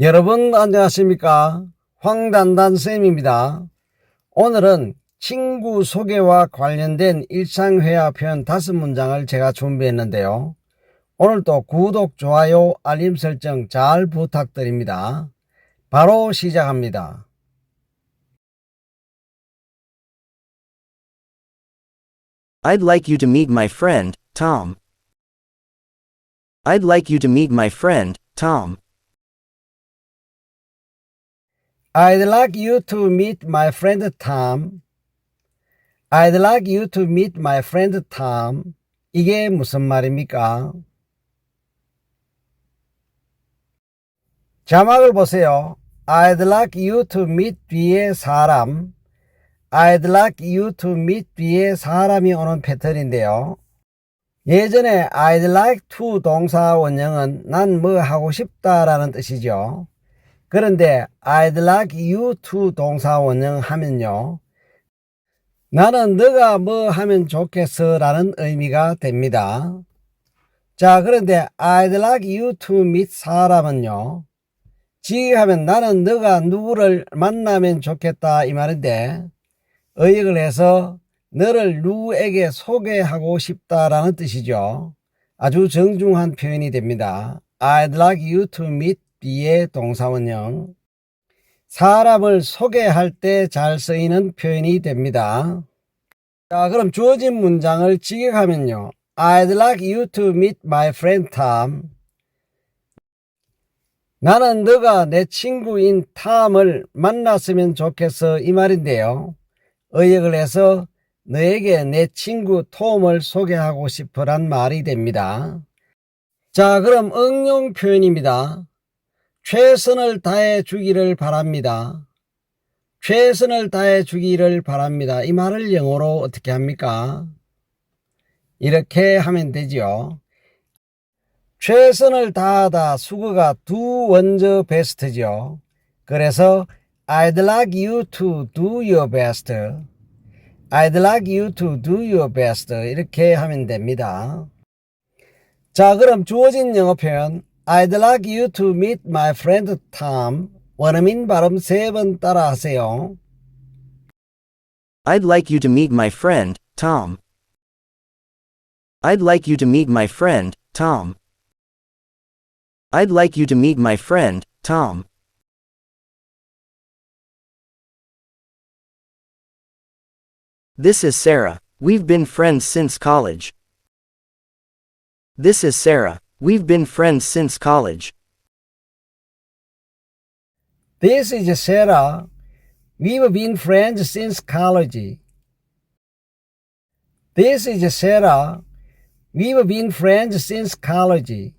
여러분 안녕하십니까? 황단단쌤입니다. 오늘은 친구 소개와 관련된 일상회화 표현 다섯 문장을 제가 준비했는데요. 오늘도 구독, 좋아요, 알림 설정 잘 부탁드립니다. 바로 시작합니다. I'd like you to meet my friend, Tom. I'd like you to meet my friend, Tom. I'd like you to meet my friend Tom I'd like you to meet my friend Tom 이게 무슨 말입니까? 자막을 보세요. I'd like you to meet 뒤에 사람. I'd like you to meet 뒤에 사람이 오는 패턴인데요. 예전에 I'd like to 동사 원형은 난 뭐 하고 싶다라는 뜻이죠. 그런데 I'd like you to 동사 원형 하면요. 나는 너가 뭐 하면 좋겠어 라는 의미가 됩니다. 자, 그런데 I'd like you to meet 사람은요. 지휘하면 나는 너가 누구를 만나면 좋겠다 이 말인데 의역을 해서 너를 누구에게 소개하고 싶다라는 뜻이죠. 아주 정중한 표현이 됩니다. I'd like you to meet 뒤에 동사원형. 사람을 소개할 때 잘 쓰이는 표현이 됩니다. 자, 그럼 주어진 문장을 직역하면요. I'd like you to meet my friend Tom. 나는 너가 내 친구인 탐을 만났으면 좋겠어 이 말인데요. 의역을 해서 너에게 내 친구 톰을 소개하고 싶어란 말이 됩니다. 자, 그럼 응용 표현입니다. 최선을 다해 주기를 바랍니다. 최선을 다해 주기를 바랍니다. 이 말을 영어로 어떻게 합니까? 이렇게 하면 되죠. 최선을 다하다 수거가 두 원저 베스트죠. 그래서 I'd like you to do your best. I'd like you to do your best. 이렇게 하면 됩니다. 자, 그럼 주어진 영어 표현 I'd like you to meet my friend Tom. 원어민 발음 세 번 따라 하세요. I'd like you to meet my friend, Tom. I'd like you to meet my friend, Tom. I'd like you to meet my friend, Tom. This is Sarah. We've been friends since college. This is Sarah. We've been friends since college. This is Sarah. We've been friends since college. This is Sarah. We've been friends since college.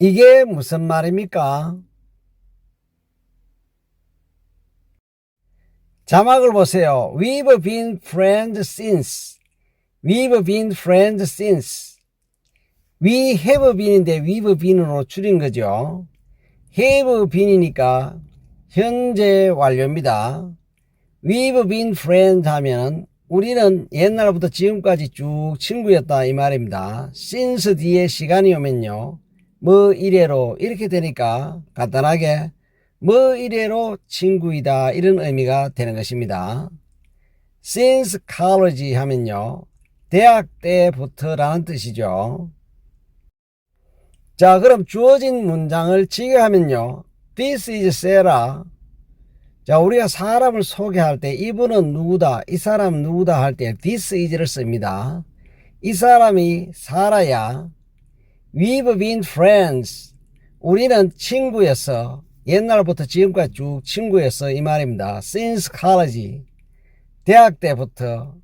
이게 무슨 말입니까? 자막을 보세요. We've been friends since. We've been friends since. We have been인데 we've been으로 줄인 거죠. have been이니까 현재 완료입니다. We've been friends 하면 우리는 옛날부터 지금까지 쭉 친구였다 이 말입니다. since 뒤에 시간이 오면요. 뭐 이래로 이렇게 되니까 간단하게 뭐 이래로 친구이다 이런 의미가 되는 것입니다. since college 하면요. 대학 때부터라는 뜻이죠. 자, 그럼 주어진 문장을 직역하면요. This is Sarah. 자, 우리가 사람을 소개할 때 이분은 누구다, 이 사람 누구다 할 때 this is를 씁니다. 이 사람이 사라야. We've been friends. 우리는 친구였어. 옛날부터 지금까지 쭉 친구였어. 이 말입니다. Since college. 대학 때부터.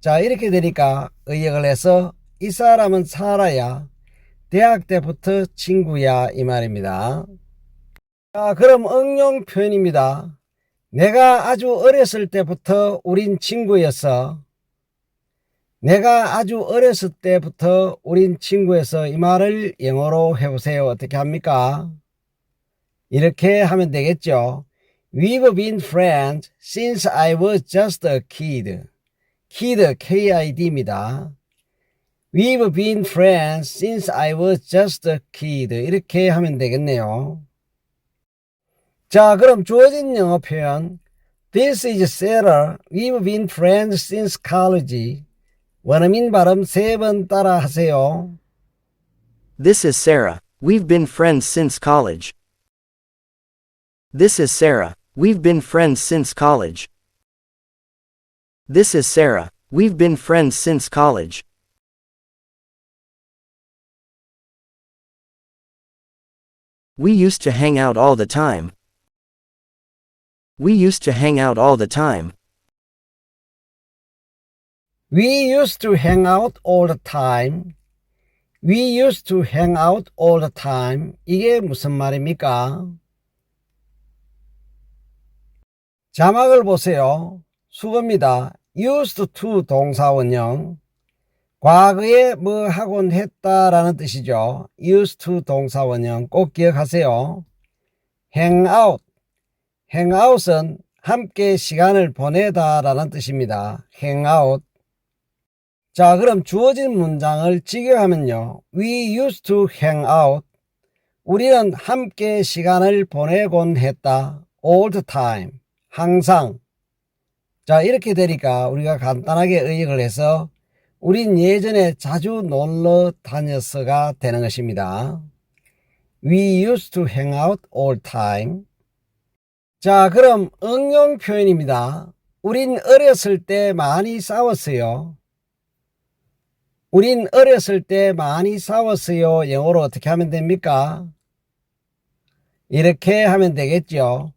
자, 이렇게 되니까 의역을 해서 이 사람은 사라야. 대학 때부터 친구야. 이 말입니다. 자, 그럼 응용 표현입니다. 내가 아주 어렸을 때부터 우린 친구였어. 내가 아주 어렸을 때부터 우린 친구였어. 이 말을 영어로 해보세요. 어떻게 합니까? 이렇게 하면 되겠죠. We've been friends since I was just a kid. kid, K-I-D입니다. We've been friends since I was just a kid. 이렇게 하면 되겠네요. 자, 그럼 주어진 영어 표현. This is Sarah. We've been friends since college. 원어민 발음 세 번 따라 하세요. This is Sarah. We've been friends since college. This is Sarah. We've been friends since college. This is Sarah. We've been friends since college. We used to hang out all the time. We used to hang out all the time. We used to hang out all the time. We used to hang out all the time. 이게 무슨 말입니까? 자막을 보세요. 수고입니다. used to 동사원형. 과거에 뭐 하곤 했다라는 뜻이죠. used to 동사 원형 꼭 기억하세요. hang out. hang out은 함께 시간을 보내다라는 뜻입니다. hang out. 자, 그럼 주어진 문장을 직역하면요. We used to hang out. 우리는 함께 시간을 보내곤 했다. all the time. 항상. 자, 이렇게 되니까 우리가 간단하게 의역을 해서 우린 예전에 자주 놀러 다녔어가 되는 것입니다. We used to hang out all time. 자, 그럼 응용 표현입니다. 우린 어렸을 때 많이 싸웠어요. 우린 어렸을 때 많이 싸웠어요. 영어로 어떻게 하면 됩니까? 이렇게 하면 되겠죠.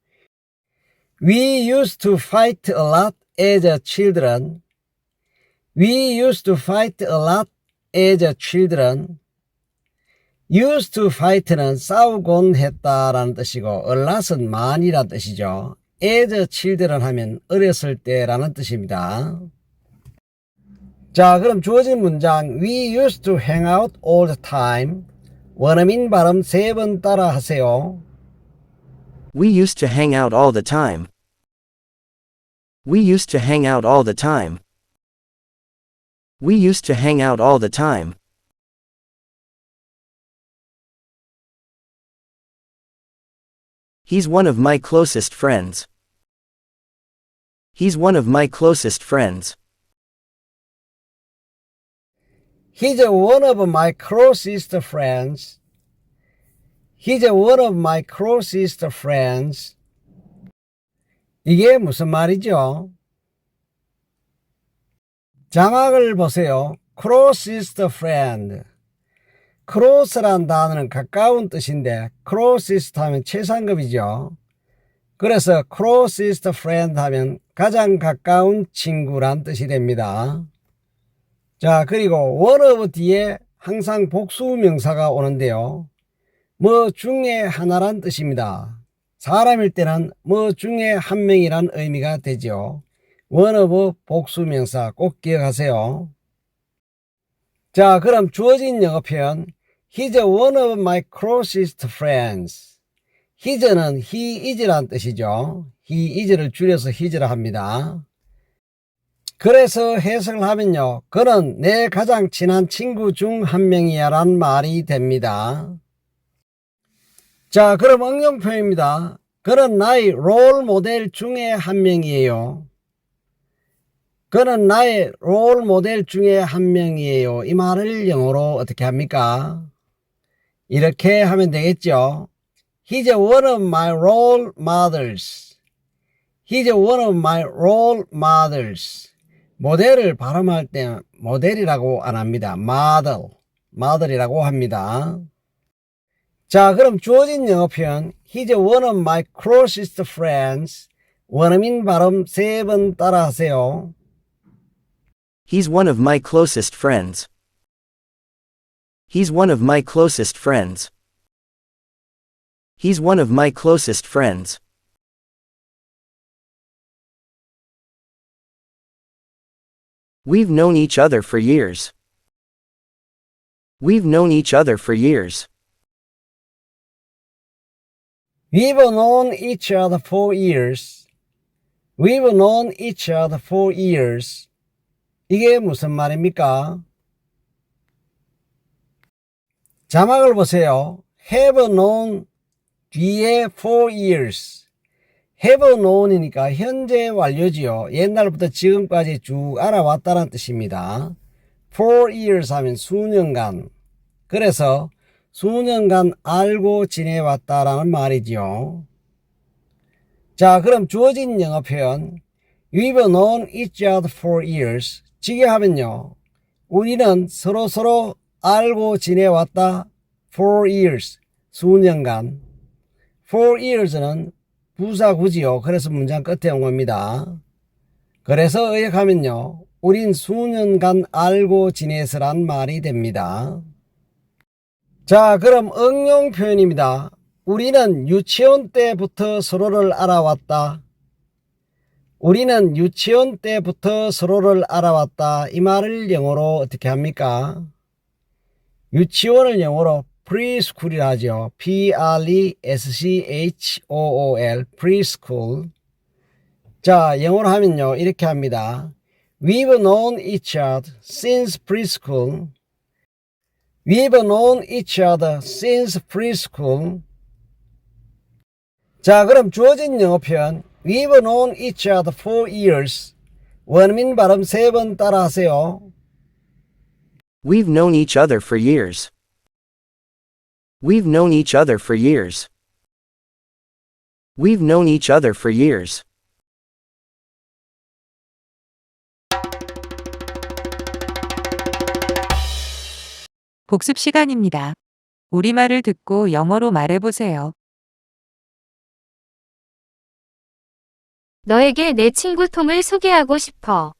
We used to fight a lot as children. We used to fight a lot as a children. used to fight는 싸우곤 했다라는 뜻이고 a lot은 많이란 뜻이죠. as a children 하면 어렸을 때라는 뜻입니다. 자, 그럼 주어진 문장 We used to hang out all the time. 원어민 발음 세 번 따라 하세요. We used to hang out all the time. We used to hang out all the time. We used to hang out all the time. He's one of my closest friends. He's one of my closest friends. He's one of my closest friends. He's one of my closest friends. 이게 무슨 말이죠? 자막을 보세요. closest friend. close란 단어는 가까운 뜻인데 closest 하면 최상급이죠. 그래서 closest friend 하면 가장 가까운 친구란 뜻이 됩니다. 자, 그리고 one of 뒤에 항상 복수 명사가 오는데요. 뭐 중에 하나란 뜻입니다. 사람일 때는 뭐 중에 한 명이란 의미가 되죠. One of 복수 명사 꼭 기억하세요. 자, 그럼 주어진 영어 표현 He's one of my closest friends. He's는 he is란 뜻이죠. he is를 줄여서 his라 합니다. 그래서 해석을 하면요. 그는 내 가장 친한 친구 중 한 명이야 란 말이 됩니다. 자, 그럼 응용 표현입니다. 그는 나의 롤 모델 중에 한 명이에요. 그는 나의 롤 모델 중에 한 명이에요. 이 말을 영어로 어떻게 합니까? 이렇게 하면 되겠죠. He's one of my role models. He's one of my role models. 모델을 발음할 때 모델이라고 안 합니다. model, model이라고 합니다. 자, 그럼 주어진 영어 표현 He's one of my closest friends. 원어민 발음 세 번 따라 하세요. He's one of my closest friends. He's one of my closest friends. He's one of my closest friends. We've known each other for years. We've known each other for years. We've known each other for years. We've known each other for years. 이게 무슨 말입니까? 자막을 보세요. have known 뒤에 for years. have known이니까 현재 완료지요. 옛날부터 지금까지 쭉 알아왔다는 뜻입니다. for years 하면 수년간. 그래서 수년간 알고 지내왔다라는 말이지요. 자, 그럼 주어진 영어 표현 We've known each other for years. 직역하면요. 우리는 서로 서로 알고 지내왔다 for years. 수년간. for years는 부사구지요. 그래서 문장 끝에 온 겁니다. 그래서 의역하면요. 우린 수년간 알고 지내서란 말이 됩니다. 자, 그럼 응용 표현입니다. 우리는 유치원 때부터 서로를 알아왔다. 우리는 유치원 때부터 서로를 알아왔다. 이 말을 영어로 어떻게 합니까? 유치원을 영어로 preschool이라 하죠. P-R-E-S-C-H-O-O-L, preschool. 자, 영어로 하면요. 이렇게 합니다. We've known each other since preschool. We've known each other since preschool. 자, 그럼 주어진 영어 표현 We've known each other for years. 원민 발음 세 번 따라 하세요. We've known each other for years. We've known each other for years. We've known each other for years. 복습 시간입니다. 우리말을 듣고 영어로 말해보세요. 너에게 내 친구 톰을 소개하고 싶어.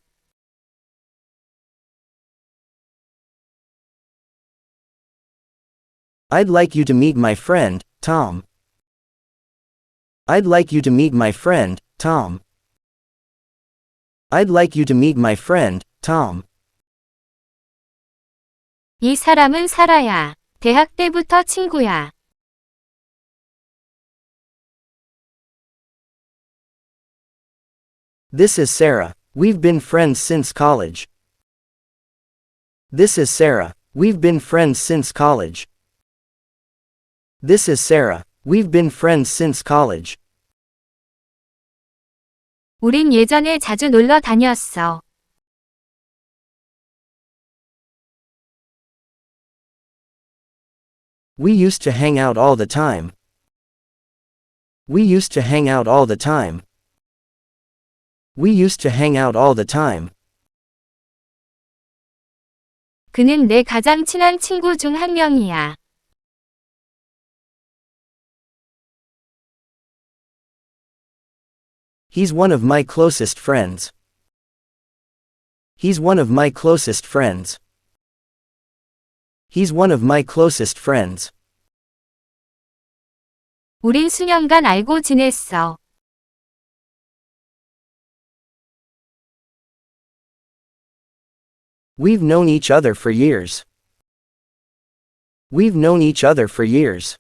I'd like you to meet my friend, Tom. I'd like you to meet my friend, Tom. I'd like you to meet my friend, Tom. 이 사람은 사라야. 대학 때부터 친구야. This is Sarah. We've been friends since college. This is Sarah. We've been friends since college. This is Sarah. We've been friends since college. 우린 예전에 자주 놀러 다녔어. We used to hang out all the time. We used to hang out all the time. We used to hang out all the time. 그는 내 가장 친한 친구 중 한 명이야. He's one of my closest friends. He's one of my closest friends. He's one of my closest friends. 우린 수년간 알고 지냈어. We've known each other for years. We've known each other for years.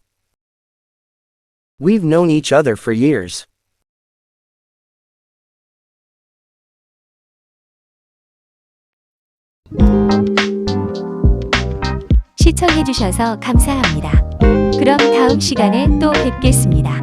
We've known each other for years. 시청해주셔서 감사합니다. 그럼 다음 시간에 또 뵙겠습니다.